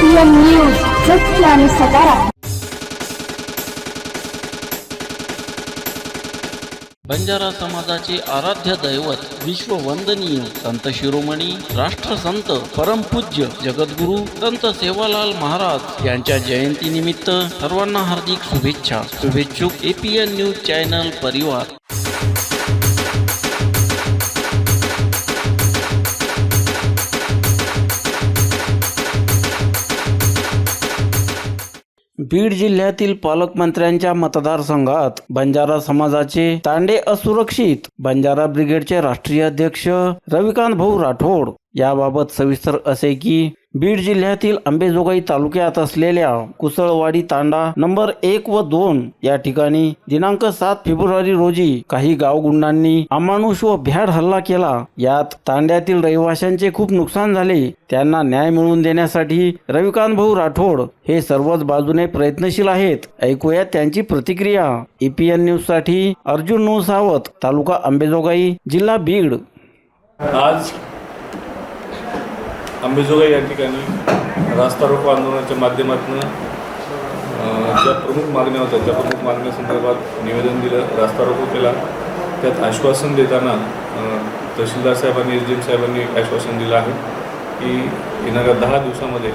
APN news सत्य आणि सकारात्मक बंजारा समाजाचे आराध्य दैवत विश्ववंदनीय संत शिरोमणी राष्ट्रसंत परमपूज्य जगद्गुरु संत सेवालाल महाराज यांच्या जयंतीनिमित्त सर्वांना हार्दिक शुभेच्छा. शुभेच्छुक एपीएन न्यूज चॅनल परिवार. बीड जिल्ह्यातील पालकमंत्र्यांच्या मतदारसंघात बंजारा समाजाचे तांडे असुरक्षित बंजारा ब्रिगेडचे राष्ट्रीय अध्यक्ष रविकांत भाऊ राठोड. याबाबत सविस्तर असे की बीड जिल्ह्यातील अंबेजोगाई तालुक्यात असलेल्या कुसळवाडी तांडा नंबर एक व दोन या ठिकाणी दिनांक सात फेब्रुवारी रोजी काही गावगुंडांनी अमानुष व भ्याड हल्ला केला. यात तांड्यातील रहिवाशांचे खूप नुकसान झाले. त्यांना न्याय मिळवून देण्यासाठी रविकांत भाऊ राठोड हे सर्वच बाजूने प्रयत्नशील आहेत. ऐकूया त्यांची प्रतिक्रिया. एपीएन न्यूजसाठी अर्जुन नो सावत तालुका अंबेजोगाई जिल्हा बीड. आज अंबेजोगाई या ठिकाणी रास्ता रोको आंदोलनाच्या माध्यमातून ज्या प्रमुख मागण्या होत्या त्या प्रमुख मागण्यासंदर्भात निवेदन दिलं रास्ता रोको केला. त्यात आश्वासन देताना तहसीलदार साहेबांनी एस डी एम साहेबांनी आश्वासन दिलं आहे की येणाऱ्या दहा दिवसामध्ये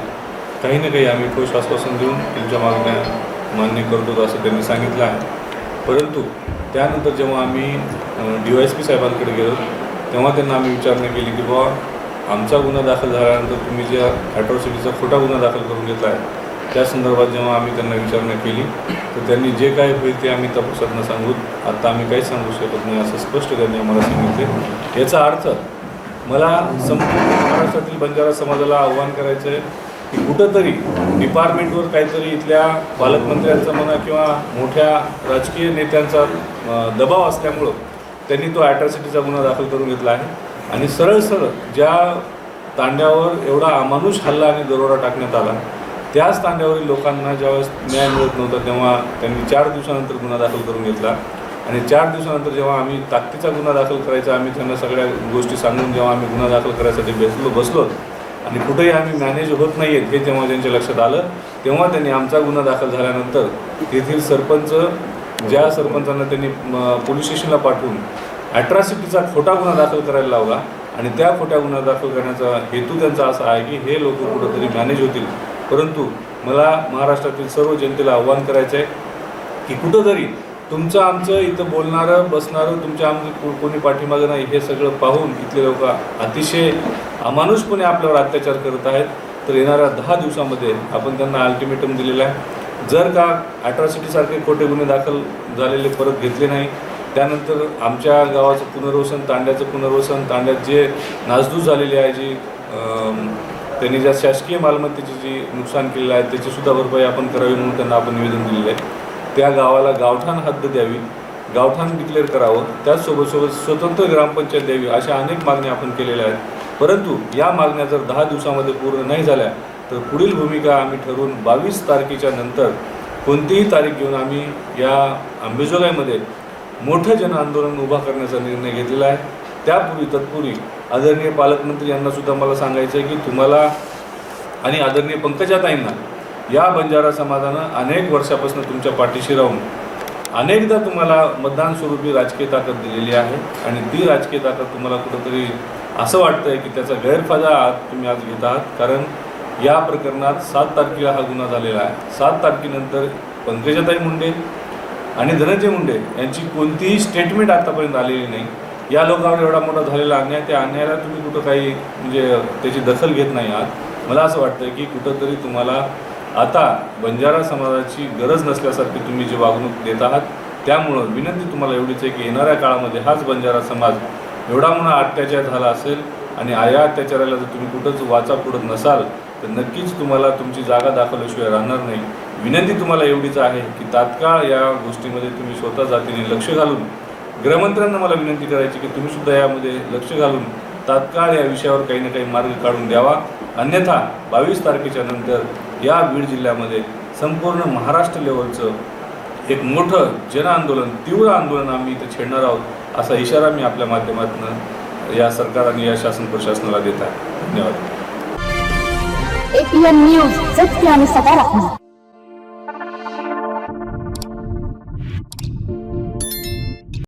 काही ना काही आम्ही ठोस आश्वासन देऊन तुमच्या मागण्या मान्य करतो असं त्यांनी सांगितलं आहे. परंतु त्यानंतर जेव्हा आम्ही डी वाय एस पी साहेबांकडे गेलो तेव्हा त्यांना आम्ही विचारणा केली की बाबा आमचा गुन्हा दाखल झाल्यानंतर तुम्ही ज्या ॲट्रॉसिटीचा खोटा गुन्हा दाखल करून घेतला आहे त्या संदर्भात जेव्हा आम्ही त्यांना विचारणा केली तर त्यांनी जे काय होईल ते आम्ही तपासातनं सांगू. आत्ता आम्ही काहीच सांगू शकत नाही असं स्पष्ट त्यांनी आम्हाला सांगितले. याचा अर्थ मला संपूर्ण महाराष्ट्रातील बंजारा समाजाला आव्हान करायचं आहे की कुठंतरी डिपार्टमेंटवर काहीतरी इथल्या पालकमंत्र्यांचा म्हणा किंवा मोठ्या राजकीय नेत्यांचा दबाव असल्यामुळं त्यांनी तो ॲट्रॉसिटीचा गुन्हा दाखल करून घेतला आहे. आणि सरळ सरळ ज्या तांड्यावर एवढा अमानुष हल्ला आणि दरोडा टाकण्यात आला त्याच तांड्यावरील लोकांना ज्यावेळेस न्याय मिळत नव्हता तेव्हा त्यांनी चार दिवसानंतर गुन्हा दाखल करून घेतला. आणि चार दिवसानंतर जेव्हा आम्ही ताकदीचा गुन्हा दाखल करायचा आम्ही त्यांना सगळ्या गोष्टी सांगून जेव्हा आम्ही गुन्हा दाखल करायसाठी बसलो बसलो आणि कुठेही आम्ही मॅनेज होत नाही आहेत हे जेव्हा त्यांच्या लक्षात आलं तेव्हा त्यांनी आमचा गुन्हा दाखल झाल्यानंतर तेथील सरपंच ज्या सरपंचांना त्यांनी पोलीस स्टेशनला पाठवून ॲट्रॉसिटीचा खोटा गुन्हा दाखल करायला लावला आणि त्या खोट्या गुन्हा दाखल करण्याचा हेतू त्यांचा असा आहे की हे लोक कुठंतरी मॅनेज होतील. परंतु मला महाराष्ट्रातील सर्व जनतेला आव्हान करायचं आहे की कुठंतरी तुमचं आमचं इथं बोलणारं बसणारं तुमच्या आमचं को- कोणी पाठीमागं नाही हे सगळं पाहून इथले लोक अतिशय अमानुषपणे आपल्यावर अत्याचार करत आहेत. तर येणाऱ्या दहा दिवसामध्ये आपण त्यांना अल्टिमेटम दिलेला आहे. जर का ॲट्रॉसिटीसारखे खोटे गुन्हे दाखल झालेले परत घेतले नाही त्यानंतर आमच्या गावाचं पुनर्वसन तांड्याचं पुनर्वसन तांड्यात जे नासधूस झालेली आहे जी त्यांनी ज्या शासकीय मालमत्तेची जी नुकसान केलेलं आहे त्याचीसुद्धा भरपाई आपण करावी म्हणून त्यांना आपण निवेदन दिलेलं आहे. त्या गावाला गावठाण हद्द द्यावी गावठाण डिक्लेअर करावं त्याचसोबत सोबत स्वतंत्र ग्रामपंचायत द्यावी अशा अनेक मागण्या आपण केलेल्या आहेत. परंतु या मागण्या जर दहा दिवसामध्ये पूर्ण नाही झाल्या तर पुढील भूमिका आम्ही ठरवून बावीस तारखेच्या नंतर कोणतीही तारीख घेऊन आम्ही या अंबेजोगाईमध्ये मोठं जन आंदोलन उभा करण्याचा निर्णय घेतलेला आहे. त्यापूर्वी तत्पूर्वी आदरणीय पालकमंत्री यांना सुद्धा मला सांगायचं आहे की तुम्हाला आणि आदरणीय पंकजाताईंना या बंजारा समाजानं अनेक वर्षापासून तुमच्या पाठीशी राहून अनेकदा तुम्हाला मतदान स्वरूपी राजकीय ताकद दिलेली आहे आणि ती राजकीय ताकद तुम्हाला कुठंतरी असं वाटतं आहे की त्याचा गैरफायदा आज तुम्ही आज घेत आहात. कारण या प्रकरणात सात तारखेला हा गुन्हा झालेला आहे. सात तारखेनंतर पंकजाताई मुंडे आणि धनंजय मुंडे यांची कोणतीही स्टेटमेंट आतापर्यंत आलेली नाही. या लोकांवर एवढा मोठा झालेला अन्याय त्या अन्यायाला तुम्ही कुठं काही म्हणजे त्याची दखल घेत नाही आहात. मला असं वाटतं की कुठंतरी तुम्हाला आता बंजारा समाजाची गरज नसल्यासारखी तुम्ही जी वागणूक देत आहात त्यामुळं विनंती तुम्हाला एवढीच आहे की येणाऱ्या काळामध्ये हाच बंजारा समाज एवढा मोठा अत्याचार झाला असेल आणि आया अत्याचाराला जर तुम्ही कुठंच वाचा पुढत नसाल तर नक्कीच तुम्हाला तुमची जागा दाखवल्याशिवाय राहणार नाही. विनंती तुम्हाला एवढीच आहे की तात्काळ या गोष्टीमध्ये तुम्ही स्वतः जातीने लक्ष घालून गृहमंत्र्यांना मला विनंती करायची की तुम्ही सुद्धा यामध्ये लक्ष घालून तात्काळ या विषयावर काही ना काही मार्ग काढून द्यावा. अन्यथा बावीस तारखेच्या नंतर या बीड जिल्ह्यामध्ये संपूर्ण महाराष्ट्र लेवलचं एक मोठं जन आंदोलन तीव्र आंदोलन आम्ही इथे छेडणार आहोत असा इशारा मी आपल्या माध्यमातून या सरकार आणि या शासन प्रशासनाला देत आहे. धन्यवाद.